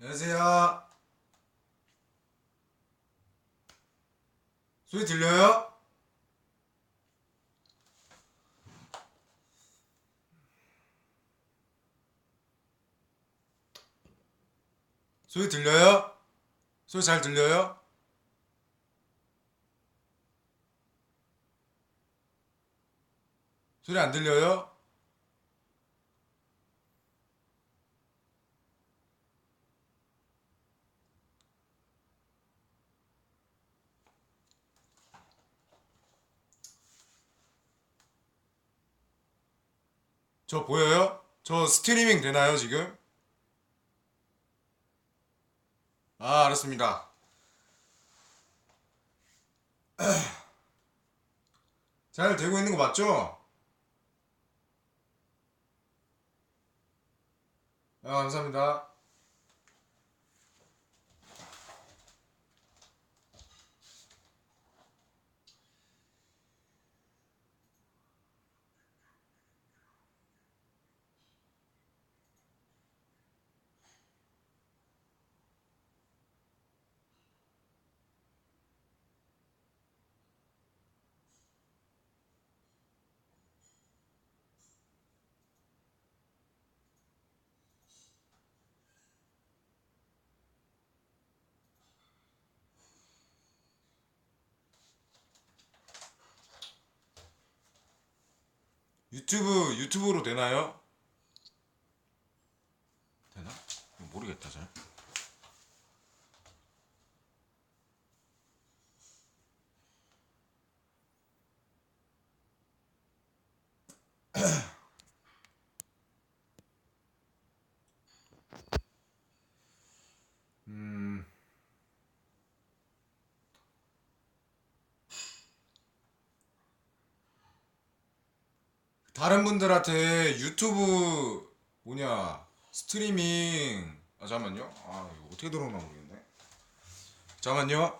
안녕하세요. 소리 들려요? 소리 들려요? 소리 잘 들려요? 소리 안 들려요? 저 보여요? 저 스트리밍 되나요, 지금? 아, 알았습니다. 잘 되고 있는 거 맞죠? 아, 감사합니다. 유튜브, 유튜브로 되나요? 되나? 모르겠다, 잘. 다른 분들한테 유튜브 뭐냐 스트리밍. 아 잠깐만요. 아 이거 어떻게 들어오나 모르겠네. 잠깐만요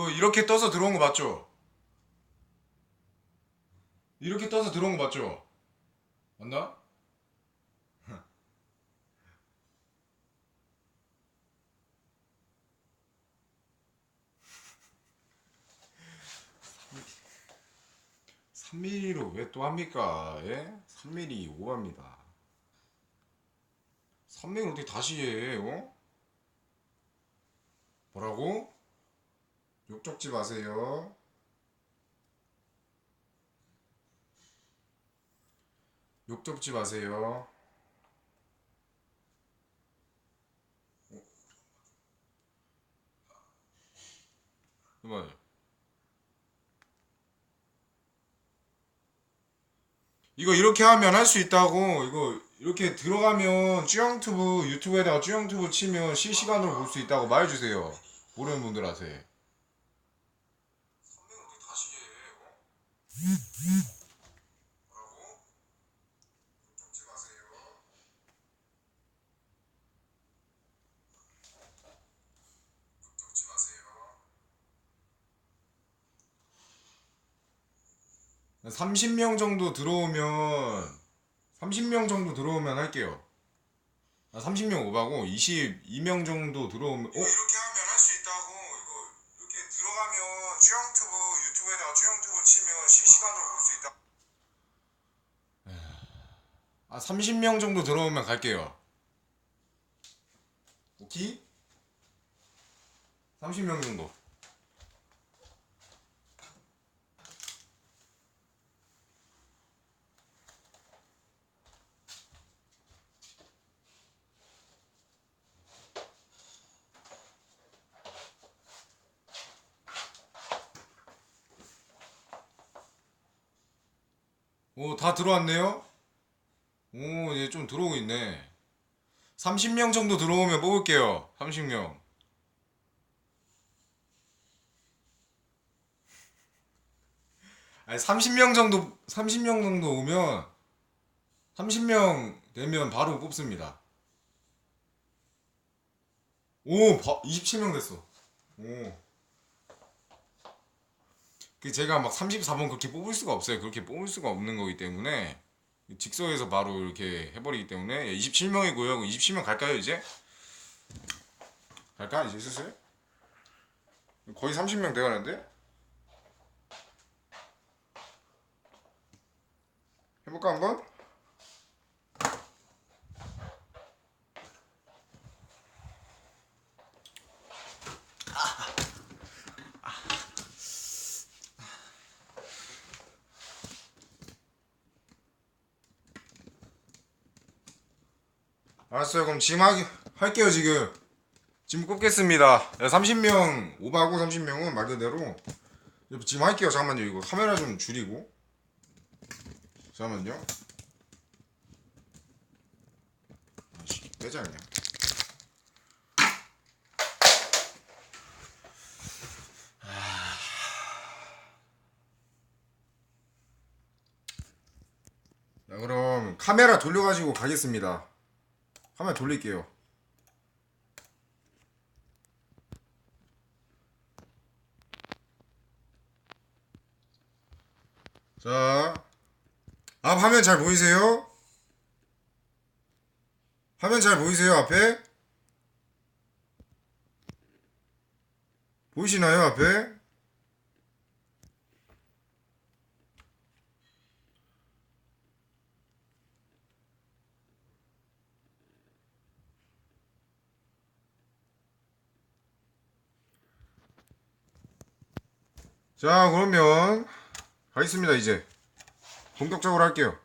이거 이렇게 떠서 들어온 거 맞죠? 이렇게 떠서 들어온 거 맞죠? 맞나? 삼미리로 왜 또 합니까? 예? 3mm 오바입니다. 3mm 어떻게 다시 해? 어? 뭐라고? 욕 적지 마세요. 욕 적지 마세요. 그만. 이거 이렇게 하면 할 수 있다고. 이거 이렇게 들어가면 쭈영튜브 유튜브에다가 쭈영튜브 치면 실시간으로 볼 수 있다고 말해주세요. 모르는 분들한테. 한 30명 정도 들어오면 30명 정도 들어오면 할게요. 아, 30명 오바고 22명 정도 들어오면 어? 30명 정도 들어오면 갈게요. 오케이? 30명 정도. 오, 다 들어왔네요. 오, 이제 좀 들어오고 있네. 30명 정도 들어오면 뽑을게요. 30명. 아니, 30명 정도, 30명 정도 오면, 30명 되면 바로 뽑습니다. 오, 바, 27명 됐어. 오. 그 제가 막 34번 그렇게 뽑을 수가 없어요. 그렇게 뽑을 수가 없는 거기 때문에 직소에서 바로 이렇게 해버리기 때문에 27명이고요. 27명 갈까요 이제? 갈까 이제 슬슬? 거의 30명 돼가는데? 해볼까 한번? 알았어요. 그럼 지금 하, 할게요 지금. 지금 꼽겠습니다. 30명 오바고 30명은 말 그대로 지금 할게요. 잠깐만요. 이거 카메라 좀 줄이고. 잠깐만요. 빼자 그냥. 자 그럼 카메라 돌려가지고 가겠습니다. 카메라 돌릴게요. 자, 앞 화면 잘 보이세요? 화면 잘 보이세요, 앞에? 보이시나요, 앞에? 자, 그러면 가겠습니다, 이제. 본격적으로 할게요.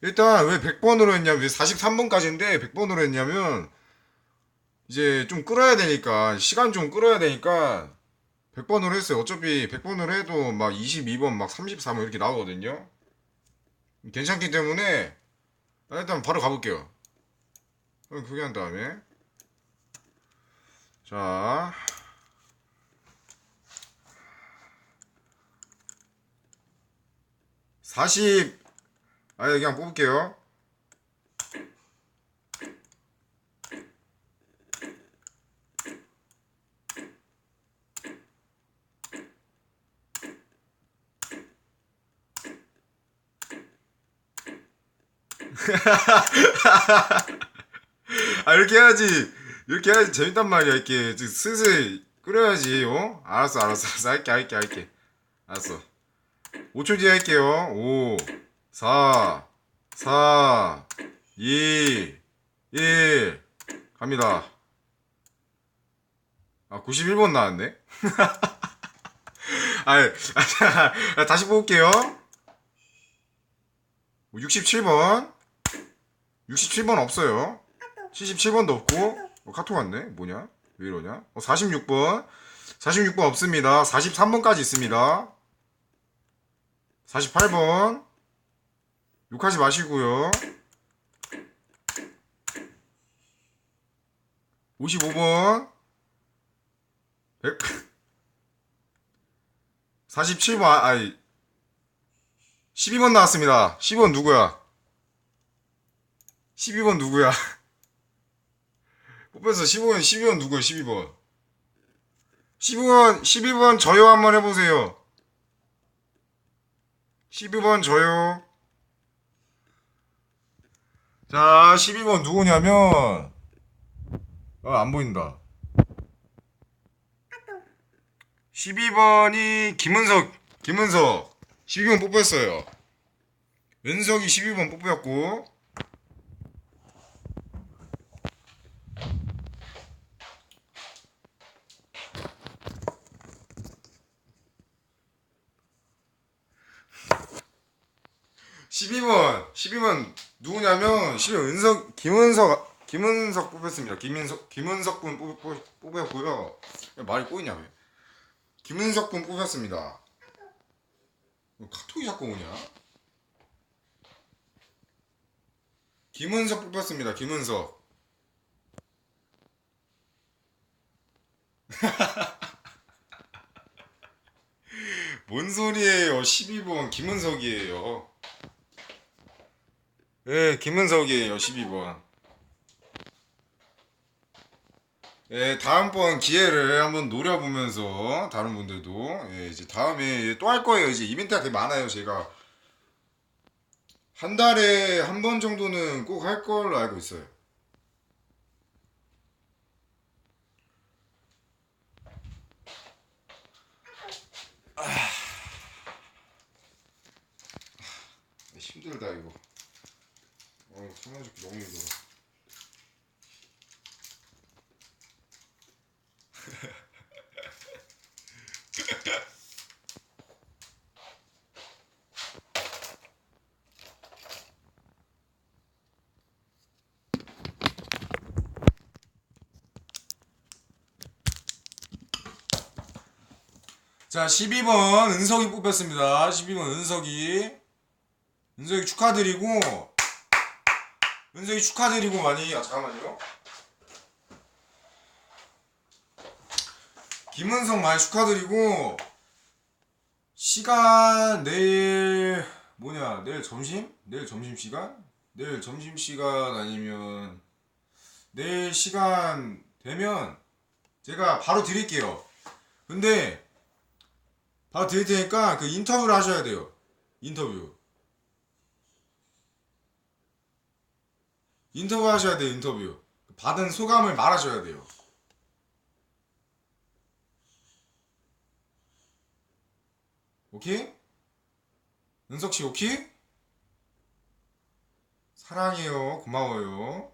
일단 왜 100번으로 했냐면 왜 43번까지인데 100번으로 했냐면 이제 좀 끌어야 되니까 시간 좀 끌어야 되니까 100번으로 했어요. 어차피 100번으로 해도 막 22번 막 33번 이렇게 나오거든요. 괜찮기 때문에 일단 바로 가볼게요. 그럼 그게 한 다음에 자 사십. 아 그냥 뽑을게요. 아 이렇게 해야지. 이렇게 해야지 재밌단 말이야 이렇게. 좀 슬슬 끓여야지 어? 알았어 알았어 알았어. 할게 할게 할게. 알았어 5초 뒤에 할게요. 5 4 4 2 1 갑니다. 아 91번 나왔네? 아, 아, 다시 뽑을게요. 67번. 67번 없어요. 77번도 없고. 어, 카톡 왔네? 뭐냐? 왜 이러냐? 어, 46번. 46번 없습니다. 43번까지 있습니다 48번. 욕하지 마시고요. 55번. 100 47번 아, 아이 12번 나왔습니다. 12번 누구야? 12번 누구야? 뽑혀서 15번 12번 누구야? 12번. 12번 12번 저요 한번 해보세요 12번 저요. 자 12번 누구냐면 어, 안 보인다. 12번이 김은석 김은석. 12번 뽑혔어요. 은석이 12번 뽑혔고 십이 번 12번 누구냐면 12번 은석 김은석 김은석 뽑혔습니다. 김은석 김은석 분 뽑, 뽑, 뽑혔고요. 야, 말이 꼬이냐 왜? 김은석 분 뽑혔습니다. 뭐 카톡이 자꾸 오냐? 김은석 뽑혔습니다. 김은석. 뭔 소리예요? 12번 김은석이에요. 예, 김은석이에요. 12번. 예, 다음번 기회를 한번 노려보면서 다른 분들도 예, 이제 다음에 또 할 거예요. 이제 이벤트가 되게 많아요. 제가 한 달에 한 번 정도는 꼭 할 걸로 알고 있어요. 아, 힘들다 이거. 어, 청소기 너무 힘들어. 자, 12번 은석이 뽑혔습니다. 12번 은석이. 은석이 축하드리고, 은석이 축하드리고 많이, 아, 잠깐만요. 김은석 많이 축하드리고, 시간 내일, 뭐냐, 내일 점심? 내일 점심 시간? 내일 점심 시간 아니면, 내일 시간 되면, 제가 바로 드릴게요. 근데, 바로 드릴 테니까 그 인터뷰를 하셔야 돼요. 인터뷰. 인터뷰 하셔야 돼요, 인터뷰. 받은 소감을 말하셔야 돼요. 오케이? 은석 씨, 오케이? 사랑해요. 고마워요.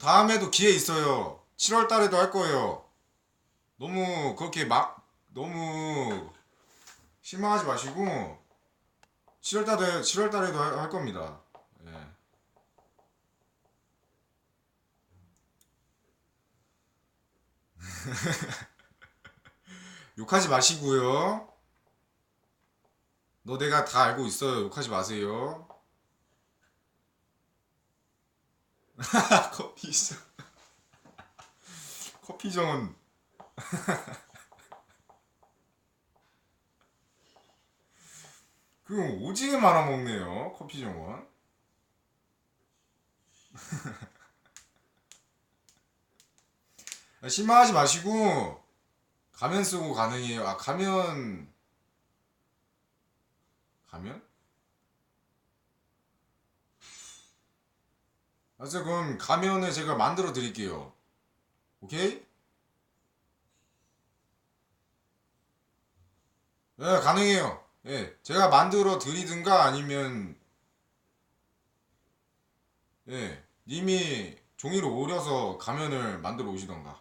다음에도 기회 있어요. 7월 달에도 할 거예요. 너무 그렇게 막 너무 실망하지 마시고 7월 달에 7월 달에도 할, 할 겁니다. 예. 욕하지 마시고요. 너 내가 다 알고 있어요. 욕하지 마세요. 커피정. 커피정은 그 오지게 말아 먹네요 커피 정원 실망하지 마시고 가면 쓰고 가능해요 아 가면 가면? 알았어 그럼 가면을 제가 만들어 드릴게요 오케이? 예, 가능해요. 예, 제가 만들어 드리든가 아니면 예, 님이 종이로 오려서 가면을 만들어 오시던가.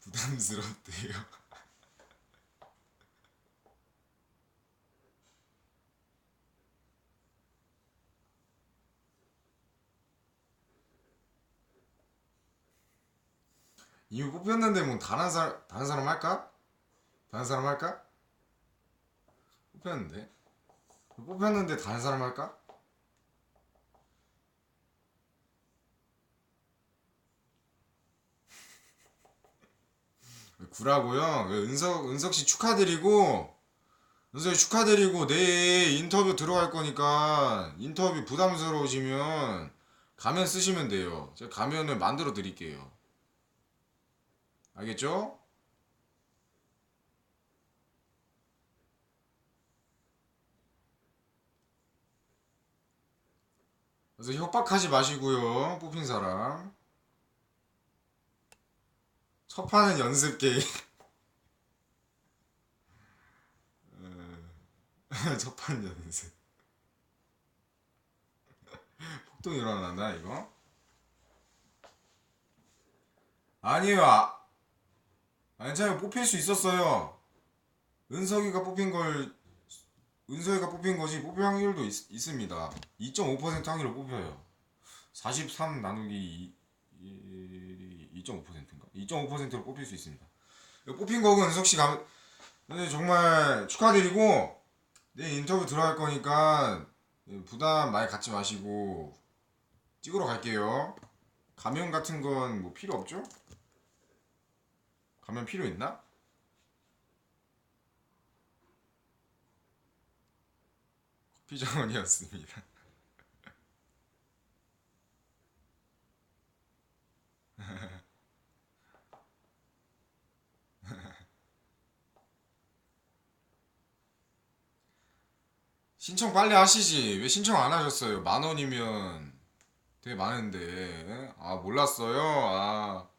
부담스럽대요. 이미 뽑혔는데 뭐 다른 사람 다른 사람 할까? 다른 사람 할까? 뽑혔는데 뽑혔는데 다른 사람 할까? 구라고요. 은석 은석 씨 축하드리고 은석 씨 축하드리고 내일 인터뷰 들어갈 거니까 인터뷰 부담스러우시면 가면 쓰시면 돼요. 제가 가면을 만들어 드릴게요. 알겠죠? 그래서 협박하지 마시고요. 뽑힌 사람. 첫 판은 연습 게임. 첫판 연습. 폭동 일어나나 이거? 아니에요. 아, 아니 제가 뽑힐 수 있었어요. 은석이가 뽑힌 걸 은석이가 뽑힌 것이 뽑힐 확률도 있, 습니다 2.5% 확률로 뽑혀요. 43 나누기 2.5%인가? 2.5%로 뽑힐 수 있습니다. 뽑힌 곡은 은석 씨 감, 정말 축하드리고 내일 인터뷰 들어갈 거니까 부담 많이 갖지 마시고 찍으러 갈게요. 가면 같은 건 뭐 필요 없죠? 가면 필요 있나? 커피 정원이었습니다. 신청 빨리 하시지. 왜 신청 안 하셨어요? 만 원이면 되게 많은데. 아, 몰랐어요? 아.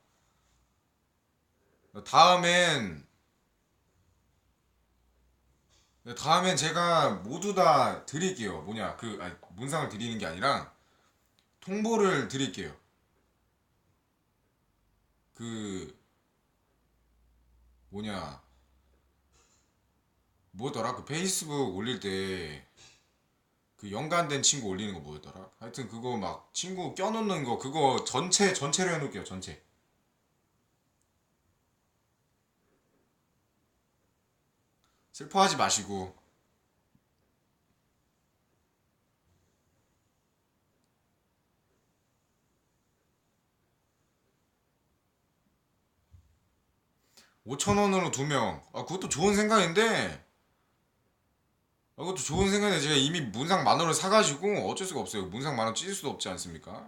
다음엔, 다음엔 제가 모두 다 드릴게요. 뭐냐, 그, 아니, 문상을 드리는 게 아니라, 통보를 드릴게요. 그, 뭐냐, 뭐더라? 그 페이스북 올릴 때, 그 연관된 친구 올리는 거 뭐였더라? 하여튼 그거 막 친구 껴놓는 거 그거 전체 전체로 해놓을게요 전체. 슬퍼하지 마시고 5천 원으로 두 명. 아 그것도 좋은 생각인데. 아 그것도 좋은 생각인데 제가 이미 문상 만 원을 사가지고 어쩔 수가 없어요. 문상 만원 찢을 수도 없지 않습니까?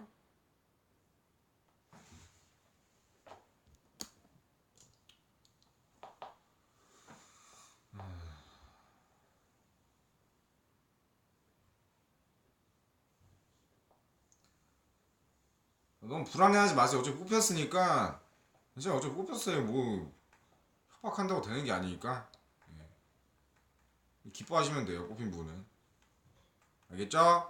너무 불안해하지 마세요. 어차피 뽑혔으니까 진짜 어차피 뽑혔어요. 뭐 협박한다고 되는 게 아니니까 예. 기뻐하시면 돼요. 뽑힌 분은 알겠죠?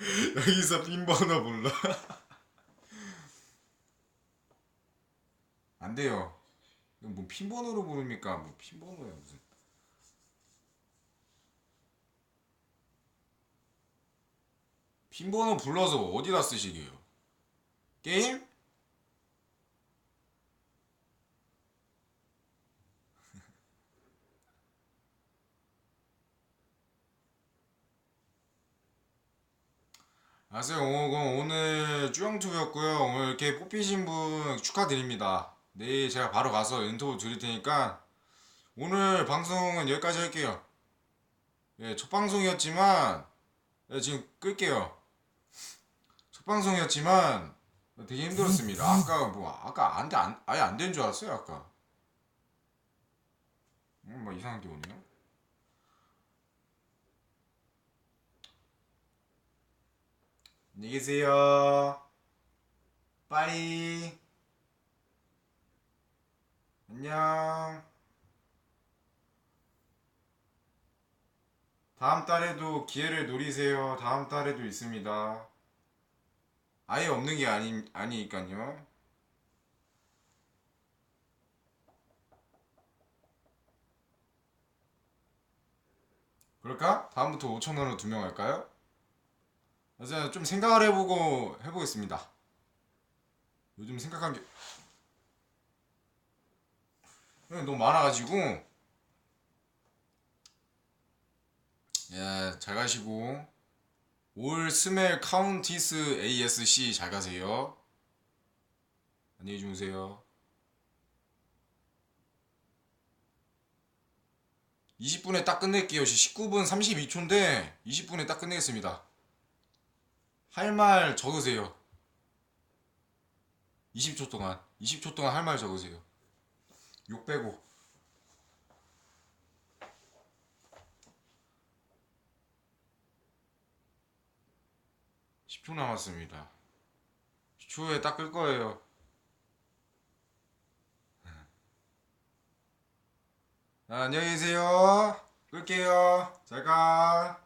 여기서 빈번호 불러. 안 돼요. 이건 뭐 핀 번호로 부릅니까? 뭐 핀 번호야 무슨. 핀 번호 불러서 어디다 쓰시게요? 게임? 안녕하세요. 오- 오늘 쭈영투였고요. 오늘 이렇게 뽑히신 분 축하드립니다. 내일 제가 바로 가서 인터뷰 드릴 테니까 오늘 방송은 여기까지 할게요. 예, 첫 방송이었지만 예, 지금 끌게요. 첫 방송이었지만 되게 힘들었습니다. 아까 뭐 아까 안 돼, 안, 아예 안 된 줄 알았어요. 아까. 음, 뭐 이상한 게 오네요. 안녕히 계세요. 빠이. 안녕. 다음 달에도 기회를 노리세요. 다음 달에도 있습니다. 아예 없는 게 아니, 아니니까요. 그럴까? 다음부터 5천원으로 두 명 할까요? 그래서 좀 생각을 해보고 해보겠습니다. 요즘 생각한 게 너무 많아가지고 예, 잘 가시고 올 스멜 카운티스 ASC 잘 가세요. 안녕히 주무세요. 20분에 딱 끝낼게요. 19분 32초인데 20분에 딱 끝내겠습니다. 할 말 적으세요. 20초 동안 20초 동안 할 말 적으세요. 욕 빼고 10초 남았습니다. 10초에 딱끌 거예요. 자, 안녕히 계세요. 끌게요. 잘 가.